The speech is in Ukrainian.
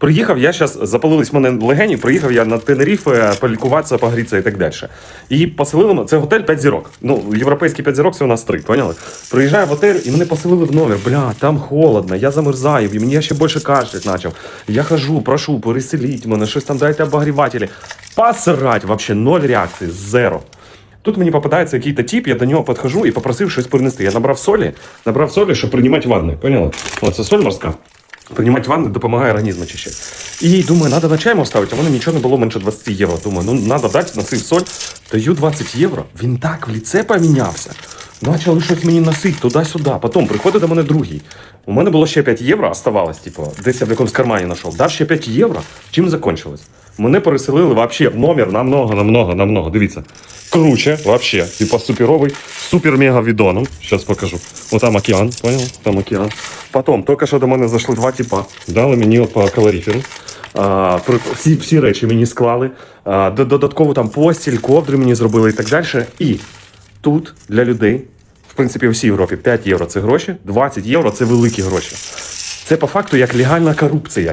приїхав я зараз, запалились мене легені, приїхав я на Тенеріфе полікуватися, погрітися і так далі. І поселили мене, це готель 5 зірок. Ну, європейський 5 зірок це у нас 3, поняли? Приїжджаю в готель і мене поселили в номер. Бля, там холодно, я замерзаю, і мені ще більше кашлять почав. Я хожу, прошу, переселіть мене, щось там дайте обогрівателі. Посрать, вообще ноль реакції, зеро. Тут мені попадається якийсь тип, я до нього підходжу і попросив щось принести. Я набрав солі, набрав солі, щоб приймати ванни. Поняли? О, це соль морська. Приймати ванни допомагає організм очищати. І думаю, треба на чаймо ставити, а в мене нічого не було менше 20 євро. Думаю, ну треба дати, носив соль. Даю 20 євро. Він так в ліце помінявся. Почали щось мені носити туди-сюди. Потім приходить до мене другий. У мене було ще 5 євро, оставалось, типу, десь я в якомусь кармані знайшов. Дав ще 5 євро. Чим закончилось? Мене переселили вообще в номер намного, намного, намного. Дивіться. Круче, вообще. Типа суперовий, супер-мега відоном. Зараз покажу. О, там океан, понял? Там океан. Потім, тільки що до мене зайшли два типа. Дали мені по калоріферу. А, всі, всі речі мені склали. А, до- додатково там постіль, ковдри мені зробили і так далі. І тут для людей, в принципі, в всій Європі 5 євро це гроші, 20 євро це великі гроші. Це по факту як легальна корупція.